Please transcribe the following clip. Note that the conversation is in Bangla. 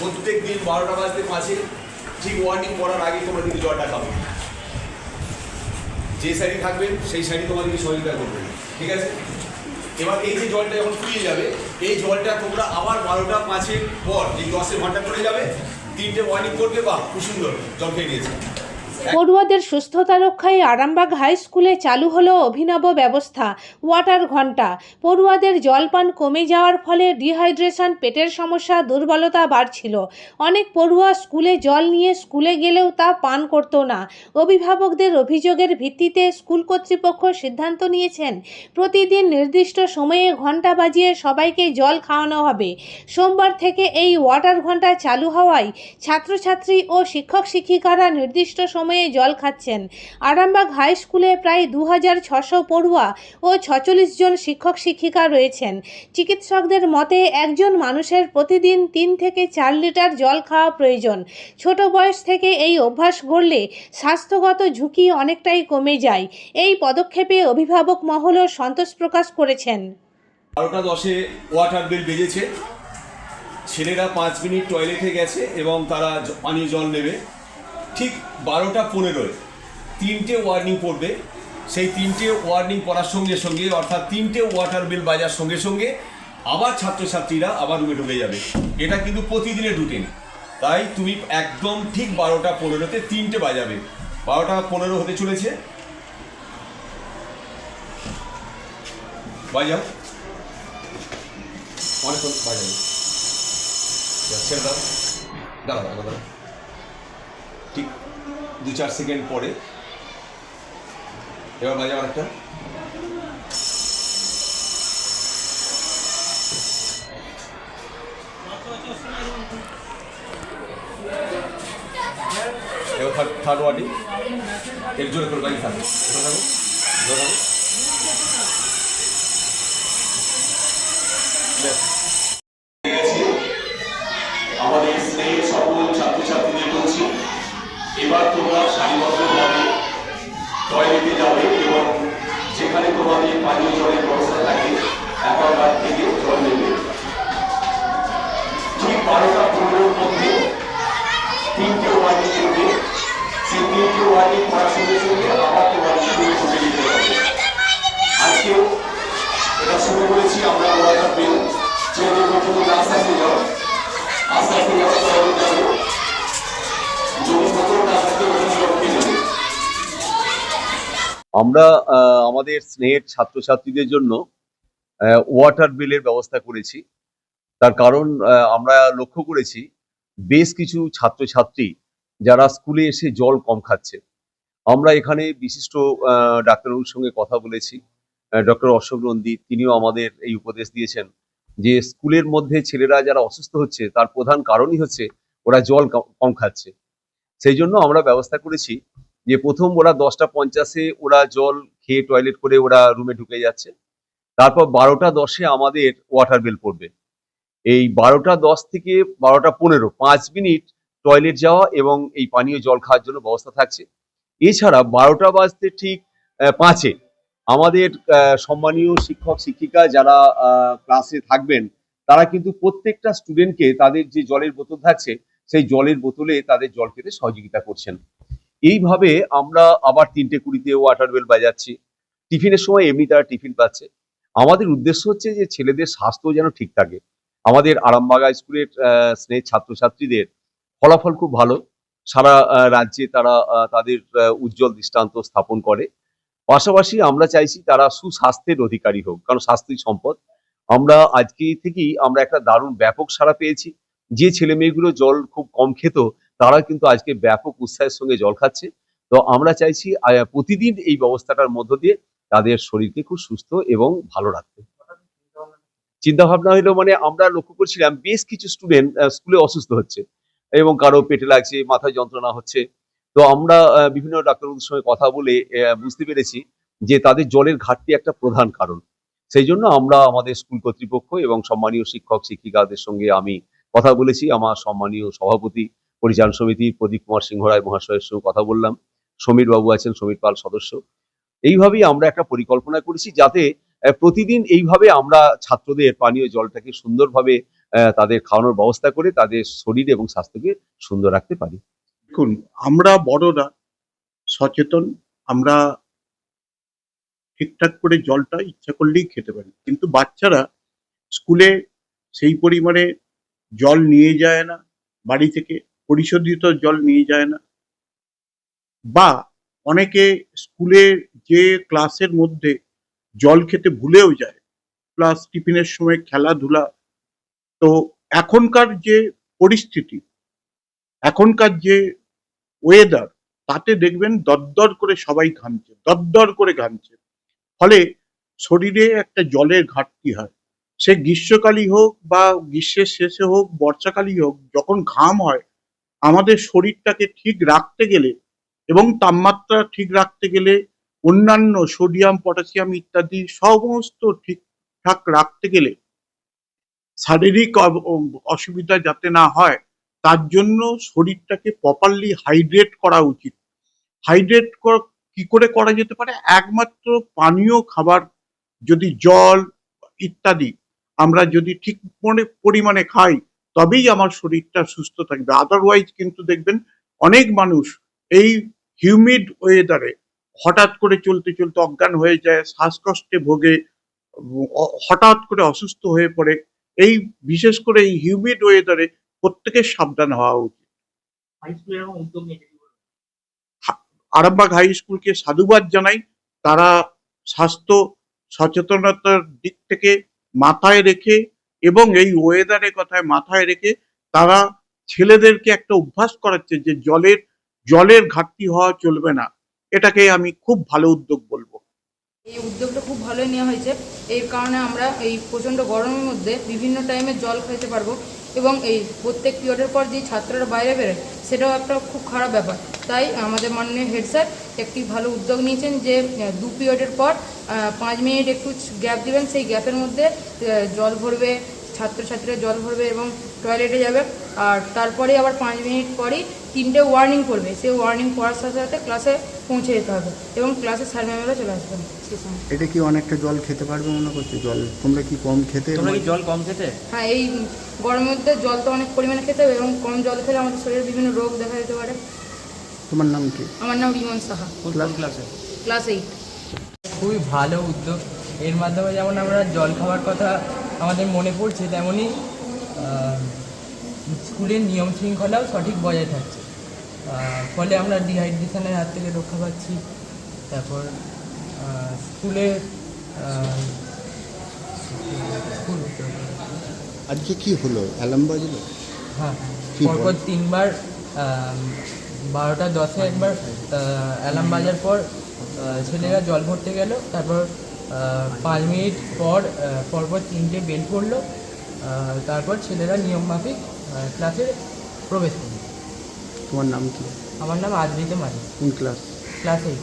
প্রত্যেক দিন বারোটা বাজতে পাঁচে ঠিক ওয়ার্নিং পড়ার আগে তোমরা কিন্তু জলটা খাবে। যে সাইডে থাকবে, সেই সাইডে তোমাদেরকে সহযোগিতা করবে। ঠিক আছে? এবার এই যে জলটা যখন ফুরিয়ে যাবে, এই জলটা তোমরা আবার বারোটা পাঁচের পর যে দশের ঘণ্টা চলে যাবে, তিনটে ওয়ার্নিং করবে বা খুব সুন্দর, জল খেয়ে নিয়েছে। পড়ুয়াদের সুস্থতা রক্ষায় আরামবাগ হাই স্কুলে চালু হলো অভিনব ব্যবস্থা, ওয়াটার ঘণ্টা পড়ুয়াদের জলপান কমে যাওয়ার ফলে ডিহাইড্রেশন, পেটের সমস্যা, দুর্বলতা বাড়ছিল। অনেক পড়ুয়া স্কুলে জল নিয়ে স্কুলে গেলেও তা পান করতো না। অভিভাবকদের অভিযোগের ভিত্তিতে স্কুল কর্তৃপক্ষ সিদ্ধান্ত নিয়েছেন, প্রতিদিন নির্দিষ্ট সময়ে ঘণ্টা বাজিয়ে সবাইকে জল খাওয়ানো হবে। সোমবার থেকে এই ওয়াটার ঘণ্টা চালু হওয়ায় ছাত্রছাত্রী ও শিক্ষক শিক্ষিকারা নির্দিষ্ট সময়ে জল খাচ্ছেন। আরামবাগ হাই স্কুলে প্রায় দু হাজার ছশো পড়ুয়া ও ছচল্লিশ জন শিক্ষক শিক্ষিকা রয়েছেন। চিকিৎসকদের মতে, একজন মানুষের প্রতিদিন তিন থেকে চার লিটার জল খাওয়া প্রয়োজন। ছোট বয়স থেকে এই অভ্যাস গড়লে স্বাস্থ্যগত ঝুঁকি অনেকটাই কমে যায়। এই পদক্ষেপে অভিভাবক মহলও সন্তোষ প্রকাশ করেছেন। বারোটা দশে ওয়াটার বিল বেজেছে। ছেলেরা পাঁচ মিনিট টয়লেটে গেছে এবং তারা পানীয় জল নেবে। ঠিক বারোটা পনেরোয় তিনটে ওয়ার্নিং পড়বে। সেই তিনটে ওয়ার্নিং পড়ার সঙ্গে সঙ্গে, অর্থাৎ তিনটে ওয়াটার বিল বাজার সঙ্গে সঙ্গে আবার ছাত্রছাত্রীরা আবার রুমে ঢুকে যাবে। এটা কিন্তু প্রতিদিনের রুটিন তাই তুমি একদম ঠিক বারোটা পনেরোতে তিনটে বাজাবে। বারোটা পনেরো হতে চলেছে। বাজাও। অনেকক্ষণ বাজাবে। ছেড়ে দাও। দাঁড়া দাঁড়া দাঁড়া ঠিক দু চার সেকেন্ড পরে। এবার বাজে আরেকটা থার্ড ওয়ার্ডিং এর জোরে করে বাজি থাকবে জোরে আমরা আমাদের স্নেহের ছাত্রছাত্রীদের জন্য ওয়াটার বিলের ব্যবস্থা করেছি। তার কারণ আমরা লক্ষ্য করেছি, বেশ কিছু ছাত্রছাত্রী যারা স্কুলে এসে জল কম খাচ্ছে। আমরা এখানে বিশিষ্ট ডাক্তারবাবুর সঙ্গে কথা বলেছি। ডক্টর অশোক নন্দী, তিনিও আমাদের এই উপদেশ দিয়েছেন যে, স্কুলের মধ্যে ছেলেরা যারা অসুস্থ হচ্ছে, তার প্রধান কারণই হচ্ছে ওরা জল কম খাচ্ছে। সেই জন্য আমরা ব্যবস্থা করেছি যে প্রথম ওরা দশটা পঞ্চাশে ওরা জল খেয়ে টয়লেট করে ওরা রুমে ঢুকে যাচ্ছে। তারপর বারোটা দশে আমাদের ওয়াটার বিল পড়বে। এই বারোটা দশ থেকে বারোটা পনেরো, পাঁচ মিনিট টয়লেট যাওয়া এবং এই পানীয় জল খাওয়ার জন্য ব্যবস্থা থাকছে। এছাড়া বারোটা বাজতে ঠিক পাঁচে আমাদের সম্মানীয় শিক্ষক, শিক্ষিকা যারা ক্লাসে থাকবেন, তারা কিন্তু প্রত্যেকটা স্টুডেন্টকে তাদের যে জলের বোতল থাকছে, সেই জলের বোতলে তাদের জল খেতে সহযোগিতা করছেন। এইভাবে আমরা আবার তিনটে কুড়িতে ওয়াটার বেল বাজাচ্ছি। টিফিনের সময় এমনি তারা টিফিন পাচ্ছে। আমাদের উদ্দেশ্য হচ্ছে যে ছেলেদের স্বাস্থ্য যেন ঠিক থাকে। আমাদের আরামবাগা স্কুলের স্নেহ ছাত্রছাত্রীদের ফলাফল খুব ভালো। সারা রাজ্যে তারা তাদের উজ্জ্বল দৃষ্টান্ত স্থাপন করে। পাশাপাশি আমরা চাইছি তারা সুস্বাস্থ্যের অধিকারী হোক, কারণ স্বাস্থ্যই সম্পদ। আমরা আজকে থেকেই আমরা একটা দারুণ ব্যাপক সাড়া পেয়েছি। যে ছেলে মেয়েগুলো জল খুব কম খেত তারা কিন্তু আজকে ব্যাপক উৎসাহের সঙ্গে জল খাচ্ছে। তো আমরা চাইছি প্রতিদিন এই ব্যবস্থাটার মধ্য দিয়ে তাদের শরীরকে খুব সুস্থ এবং ভালো রাখতে। চিন্তা ভাবনা হলো মানে আমরা লক্ষ্য করছিলাম, বেশ কিছু স্টুডেন্ট স্কুলে অসুস্থ হচ্ছে এবং কারও পেটে লাগছে, মাথায় যন্ত্রণা হচ্ছে। তো আমরা বিভিন্ন ডাক্তারবাবুর সঙ্গে কথা বলে বুঝতে পেরেছি যে তাদের জলের ঘাটতি একটা প্রধান কারণ। সেই জন্য আমরা আমাদের স্কুল কর্তৃপক্ষ এবং সম্মানীয় শিক্ষক, শিক্ষিকাদের সঙ্গে আমি কথা বলেছি। আমার সম্মানীয় সভাপতি পরিচালন সমিতি, প্রদীপ কুমার সিংহ রায় মহাশয়ের সঙ্গে কথা বললাম। সমীর বাবু আছেন, সমীর পাল সদস্য। এইভাবেই আমরা একটা পরিকল্পনা করেছি যাতে প্রতিদিন এইভাবে আমরা ছাত্রদের পানীয় জলটাকে সুন্দরভাবে তাদের খাওয়ানোর ব্যবস্থা করে তাদের শরীর এবং স্বাস্থ্যকে সুন্দর রাখতে পারি। দেখুন, আমরা বড়রা সচেতন, আমরা ঠিকঠাক করে জলটা ইচ্ছা করলেই খেতে পারি। কিন্তু বাচ্চারা স্কুলে সেই পরিমাণে জল নিয়ে যায় না, বাড়ি থেকে পরিশোধিত জল নিয়ে যায় না। বা অনেকে স্কুলে যে ক্লাসের মধ্যে জল খেতে ভুলেও যায় প্লাস টিফিনের সময় খেলাধুলা। তো এখনকার যে পরিস্থিতি, এখনকার যে ওয়েদার তাতে দেখবেন দরদর করে সবাই ঘামছে, দরদর করে ঘামছে। ফলে শরীরে একটা জলের ঘাটতি হয়। সে গ্রীষ্মকালই হোক বা গ্রীষ্মের শেষে হোক, বর্ষাকালই হোক, যখন ঘাম হয় আমাদের শরীরটাকে ঠিক রাখতে গেলে এবং তাপমাত্রা ঠিক রাখতে গেলে অন্যান্য সোডিয়াম, পটাশিয়াম ইত্যাদি সমস্ত ঠিকঠাক রাখতে গেলে শারীরিক অসুবিধা যাতে না হয়, তার জন্য শরীরটাকে প্রপারলি হাইড্রেট করা উচিত। হাইড্রেট কি করে করা যেতে পারে? একমাত্র পানীয় খাবার যদি জল ইত্যাদি আমরা যদি ঠিক পরি- পরিমাণে খাই তবেই আমার শরীরটা সুস্থ থাকবে। আদারওয়াইজ কিন্তু দেখবেন অনেক মানুষ এই হিউমিড ওয়েদারে হঠাৎ করে চলতে চলতে অজ্ঞান হয়ে যায় শ্বাসকষ্টে ভোগে হঠাৎ করে অসুস্থ হয়ে পড়ে। এই বিশেষ করে এই হিউমিড ওয়েদারে প্রত্যেকের সাবধান হওয়া উচিত। আরামবাগ হাই স্কুলকে সাধুবাদ জানাই। তারা স্বাস্থ্য সচেতনতার দিক থেকে মাথায় রেখে এবং এই ওয়েদারের কথায় মাথায় রেখে তারা ছেলেদেরকে একটা অভ্যাস করাচ্ছে যে জলের জলের ঘাটতি হওয়া চলবে না। এটাকে আমি খুব ভালো উদ্যোগ বলব। এই উদ্যোগটা খুব ভালোই নেওয়া হয়েছে। এর কারণে আমরা এই প্রচণ্ড গরমের মধ্যে বিভিন্ন টাইমে জল খেতে পারব এবং এই প্রত্যেক পিরিয়ডের পর যে ছাত্ররা বাইরে বেরোয়, সেটাও একটা খুব খারাপ ব্যাপার। তাই আমাদের মাননীয় হেড স্যার একটি ভালো উদ্যোগ নিয়েছেন যে দু পিরিয়ডের পর পাঁচ মিনিট একটু গ্যাপ দিবেন, সেই গ্যাপের মধ্যে জল ভরবে ছাত্রছাত্রীরা জল ভরবে এবং টয়লেটে যাবে। আর তারপরে আবার পাঁচ মিনিট পরেই তিনটে ওয়ার্নিং করবে। সেই ওয়ার্নিং পড়ার সাথে সাথে ক্লাসে পৌঁছে যেতে হবে এবং ক্লাসে স্যার ম্যামেরা চলে আসবেন এটা কি অনেকটা জল খেতে পারবে মনে করছ? জল তোমরা কি কম খেতে তোমরা কি জল কম খেতে? হ্যাঁ এই গরমের মধ্যে জল তো অনেক পরিমাণে খেতে হবে এবং কম জল খেলে আমাদের শরীরে বিভিন্ন রোগ দেখা যেতে পারে। তোমার নাম কি? আমার নাম রিমন সাহা। ক্লাস ক্লাসে ক্লাস এইট খুবই ভালো উদ্যোগ। এর মাধ্যমে যেমন আমরা জল খাওয়ার কথা আমাদের মনে পড়ছে তেমনই স্কুলের নিয়ম শৃঙ্খলাও সঠিক বজায় থাকছে। ফলে আমরা ডিহাইড্রেশনের হাত থেকে রক্ষা পাচ্ছি। তারপর স্কুলে আজকে কি হলো? অ্যালার্ম বাজলো? হ্যাঁ পরপর তিনবার বারোটা দশে একবার অ্যালার্ম বাজার পর ছেলেরা জল ভরতে গেল। তারপর পাঁচ মিনিট পর পরপর তিনটে বেল পড়ল। তারপর ছেলেরা নিয়ম মাফিক ক্লাসে প্রবেশ করল। তোমার নাম কি? আমার নাম আদ্রিত মাঝি কোন ক্লাস? Class eight.